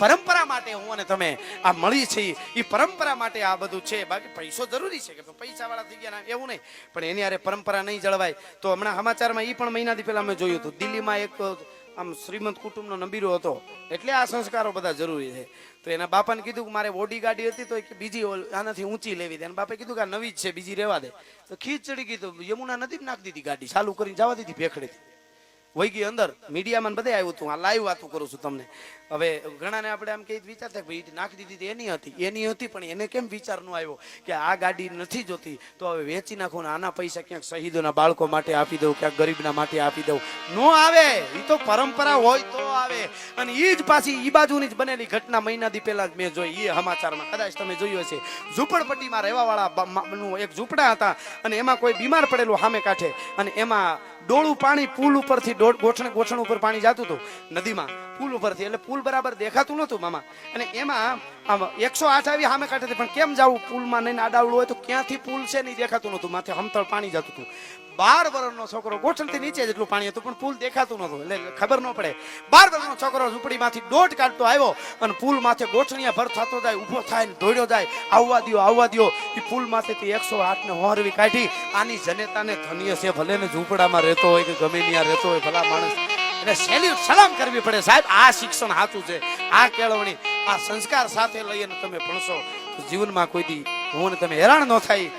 પરંપરા માટે હું અને તમે આ મળી છે એ પરંપરા માટે આ બધું છે. બાકી પૈસો જરૂરી છે કે પૈસા વાળા થઈ ગયા એવું નહીં. પણ એની હારે પરંપરા નહીં જળવાય. તો હમણાં સમાચારમાં એ પણ મહિનાથી પહેલા મેં જોયું હતું. દિલ્હીમાં એક, આમ શ્રીમંત કુટુંબનો નબીરો હતો. એટલે આ સંસ્કારો બધા જરૂરી છે. તો એના બાપાને કીધું કે મારે ઓડી ગાડી હતી તો એક બીજી આનાથી ઊંચી લેવી દે. અને બાપે કીધું કે આ નવી જ છે, બીજી રહેવા દે. તો ખીચ ચડી ગઈ તો યમુના નદી નાખી દીધી ગાડી. ચાલુ કરીને જવા દીધી ભેખડેથી. વહી ગઈ અંદર. મીડિયામાં બધે આવ્યું હતું આ લાઈવ વાતું કરું છું તમને. હવે ઘણાને આપણે આમ કઈ વિચારતા કે ભાઈ નાખી દીધી એની હતી. એની હતી, પણ એને કેમ વિચાર ન આવ્યો કે આ ગાડી નથી જોતી? તો હવે વેચી નાખું ને આના પૈસા ક્યાંક શહીદોના બાળકો માટે આપી દઉં, ક્યાંક ગરીબના માટે આપી દઉં. નો આવે. એ તો પરંપરા હોય તો. આવે અને એ જ પાછી ઈ બાજુની જ બનેલી ઘટના મહિનાથી પહેલા જ મેં જોઈ. એ સમાચારમાં કદાચ તમે જોયું હશે. ઝૂંપડપટ્ટીમાં રહેવાવાળા એક ઝૂંપડા હતા અને એમાં કોઈ બીમાર પડેલું સામે કાંઠે અને એમાં ડોળું પાણી પુલ ઉપરથી ગોઠણ ગોઠણ ઉપર પાણી જતું હતું નદીમાં. પુલ ઉપરથી, એટલે પુલ બરાબર દેખાતું નહોતું મામા. અને એમાં આમ એકસો આઠ આવી સામે કાંઠેથી પણ કેમ જવું? પુલમાં નહીં આડાવડું હોય તો ક્યાંથી પુલ છે નહીં દેખાતું નહોતું. માથે હમતળ પાણી જતું હતું. બાર વર્ષનો છોકરો ગોઠણથી નીચે જેટલું પાણી હતું, પણ પુલ દેખાતું નહોતું. એટલે ખબર ન પડે. બાર વર્ષનો છોકરો ઝૂંપડીમાંથી દોઢ કાઢતો આવ્યો અને પુલ માથે ગોઠણિયા ભર થતો જાય, ઊભો થાય ને દોડ્યો જાય. આવવા દ્યો આવવા દ્યો. એ પુલ માથેથી એકસો આઠ ને હોરવી કાઢી. આની જનેતાને ધન્ય છે, ભલે ને ઝૂંપડામાં રહેતો હોય કે ગમે ત્યાં રહેતો હોય, ભલા માણસ. એટલે સેલ્યુટ સલામ કરવી પડે સાહેબ. આ શિક્ષણ સાચું છે. આ કેળવણી. આ સંસ્કાર સાથે લઈને તમે ભણશો જીવનમાં કોઈ દી હું તમે હેરાન ન થાય.